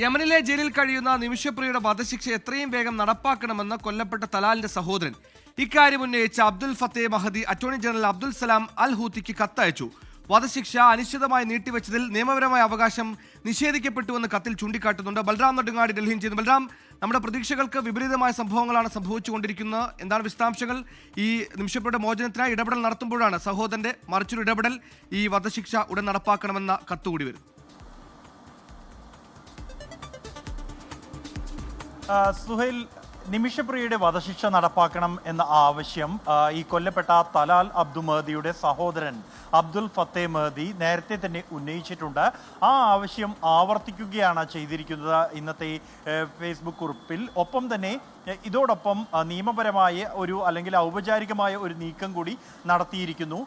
യമനിലെ ജയിലിൽ കഴിയുന്ന നിമിഷപ്രിയയുടെ വധശിക്ഷ എത്രയും വേഗം നടപ്പാക്കണമെന്ന് കൊല്ലപ്പെട്ട തലാലിന്റെ സഹോദരൻ. ഇക്കാര്യം ഉന്നയിച്ച Abdul Fattah Mahdi attorney general Abdul Salam al ഹൂത്തിക്ക് കത്തയച്ചു. വധശിക്ഷ അനിശ്ചിതമായി നീട്ടിവെച്ചതിൽ നിയമപരമായ അവകാശം നിഷേധിക്കപ്പെട്ടുവെന്ന് കത്തിൽ ചൂണ്ടിക്കാട്ടുന്നുണ്ട്. ബൽറാം നടുങ്ങാടി ഡൽഹിയിൽ ചെയ്യുന്നു. ബൽറാം നമ്മുടെ പ്രതീക്ഷകൾക്ക് വിപരീതമായ സംഭവങ്ങളാണ് സംഭവിച്ചുകൊണ്ടിരിക്കുന്നത്. എന്താണ് വിശദാംശങ്ങൾ? ഈ നിമിഷപ്പെട്ട മോചനത്തിനായി ഇടപെടൽ നടത്തുമ്പോഴാണ് സഹോദരന്റെ മറിച്ചൊരു ഇടപെടൽ ഈ വധശിക്ഷ ഉടൻ നടപ്പാക്കണമെന്ന കത്തുകൂടി വരും. സുഹൈൽ നിമിഷപ്രിയയുടെ വധശിക്ഷ നടപ്പാക്കണം എന്ന ആവശ്യം ഈ കൊല്ലപ്പെട്ട തലാൽ അബ്ദു മഹദിയുടെ സഹോദരൻ അബ്ദുൽ ഫത്തേ മഹദി നേരത്തെ തന്നെ ഉന്നയിച്ചിട്ടുണ്ട്. ആ ആവശ്യം ആവർത്തിക്കുകയാണ് ചെയ്തിരിക്കുന്നത് ഇന്നത്തെ ഫേസ്ബുക്ക് കുറിപ്പിൽ. ഒപ്പം തന്നെ ഇതോടൊപ്പം നിയമപരമായ ഒരു അല്ലെങ്കിൽ ഔപചാരികമായ ഒരു നീക്കം കൂടി നടത്തിയിരിക്കുന്നു.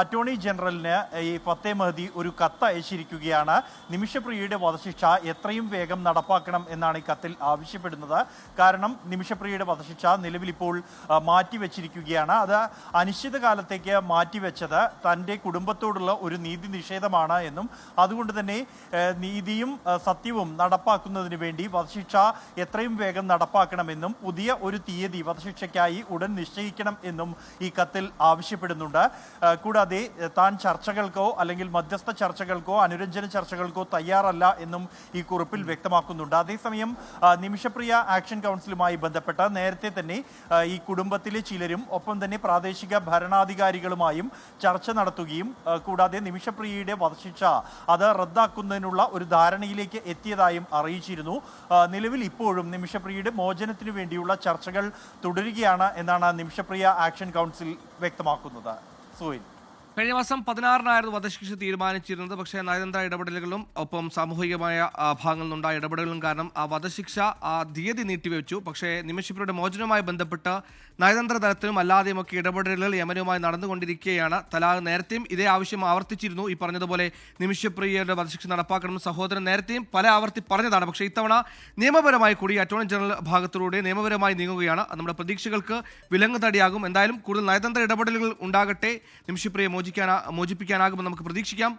അറ്റോർണി ജനറലിന് ഈ ഫത്തേ മഹദി ഒരു കത്ത് അയച്ചിരിക്കുകയാണ്. നിമിഷപ്രിയയുടെ വധശിക്ഷ എത്രയും വേഗം നടപ്പാക്കണം എന്നാണ് ഈ കത്തിൽ ആവശ്യപ്പെടുന്നത്. കാരണം നിമിഷപ്രിയയുടെ വധശിക്ഷ നിലവിൽ ഇപ്പോൾ മാറ്റിവെച്ചിരിക്കുകയാണ്. അത് അനിശ്ചിതകാലത്തേക്ക് മാറ്റിവെച്ചത് തന്റെ കുടുംബത്തോടുള്ള ഒരു നീതി നിഷേധമാണ് എന്നും അതുകൊണ്ട് തന്നെ നീതിയും സത്യവും നടപ്പാക്കുന്നതിന് വേണ്ടി വധശിക്ഷ എത്രയും വേഗം നടപ്പാക്കണമെന്നും പുതിയ ഒരു തീയതി വധശിക്ഷയ്ക്കായി ഉടൻ നിശ്ചയിക്കണം എന്നും ഈ കത്തിൽ ആവശ്യപ്പെടുന്നുണ്ട്. കൂടാതെ താൻ ചർച്ചകൾക്കോ അല്ലെങ്കിൽ മധ്യസ്ഥ ചർച്ചകൾക്കോ അനുരഞ്ജന ചർച്ചകൾക്കോ തയ്യാറല്ല എന്നും ഈ കുറിപ്പിൽ വ്യക്തമാക്കുന്നുണ്ട്. അതേസമയം നിമിഷപ്രിയ ആക്ഷൻ കൗൺസിലുമായി ബന്ധപ്പെട്ട നേരത്തെ തന്നെ ഈ കുടുംബത്തിലെ ചിലരും ഒപ്പം തന്നെ പ്രാദേശിക ഭരണാധികാരികളുമായും ചർച്ച നടത്തുകയും കൂടാതെ നിമിഷപ്രിയയുടെ വധശിക്ഷ അത് റദ്ദാക്കുന്നതിനുള്ള ഒരു ധാരണയിലേക്ക് എത്തിയതായും അറിയിച്ചിരുന്നു. നിലവിൽ ഇപ്പോഴും നിമിഷപ്രിയയുടെ മോചനത്തിനു വേണ്ടിയുള്ള ചർച്ചകൾ തുടരുകയാണ് എന്നാണ് നിമിഷപ്രിയ ആക്ഷൻ കൗൺസിൽ വ്യക്തമാക്കുന്നത്. സോയിൽ കഴിഞ്ഞ മാസം പതിനാറിനായിരുന്നു വധശിക്ഷ തീരുമാനിച്ചിരുന്നത്. പക്ഷേ നയതന്ത്ര ഇടപെടലുകളും ഒപ്പം സാമൂഹികമായ ഭാഗങ്ങളിൽ നിന്നുണ്ടായ ഇടപെടലുകളും കാരണം ആ വധശിക്ഷ ആ തീയതി നീട്ടിവെച്ചു. പക്ഷേ നിമിഷപ്പുരയുടെ മോചനവുമായി ബന്ധപ്പെട്ട് നയതന്ത്ര തലത്തിലും അല്ലാതെയുമൊക്കെ ഇടപെടലുകൾ യമനുമായി നടന്നുകൊണ്ടിരിക്കുകയാണ്. തലാഖ് നേരത്തെയും ഇതേ ആവശ്യം ആവർത്തിച്ചിരുന്നു. ഈ പറഞ്ഞതുപോലെ നിമിഷപ്രിയയുടെ വധശിക്ഷ നടപ്പാക്കണമെന്ന് സഹോദരൻ നേരത്തെയും പല ആവർത്തി പറഞ്ഞതാണ്. പക്ഷേ ഇത്തവണ നിയമപരമായി കൂടി അറ്റോർണി ജനറൽ ഭാഗത്തിലൂടെ നിയമപരമായി നീങ്ങുകയാണ്. നമ്മുടെ പ്രതീക്ഷകൾക്ക് വിലങ്ങ് തടിയാകും. എന്തായാലും കൂടുതൽ നയതന്ത്ര ഇടപെടലുകൾ ഉണ്ടാകട്ടെ. നിമിഷപ്രിയെ മോചിക്കാനാ മോചിപ്പിക്കാനാകുമെന്ന് നമുക്ക് പ്രതീക്ഷിക്കാം.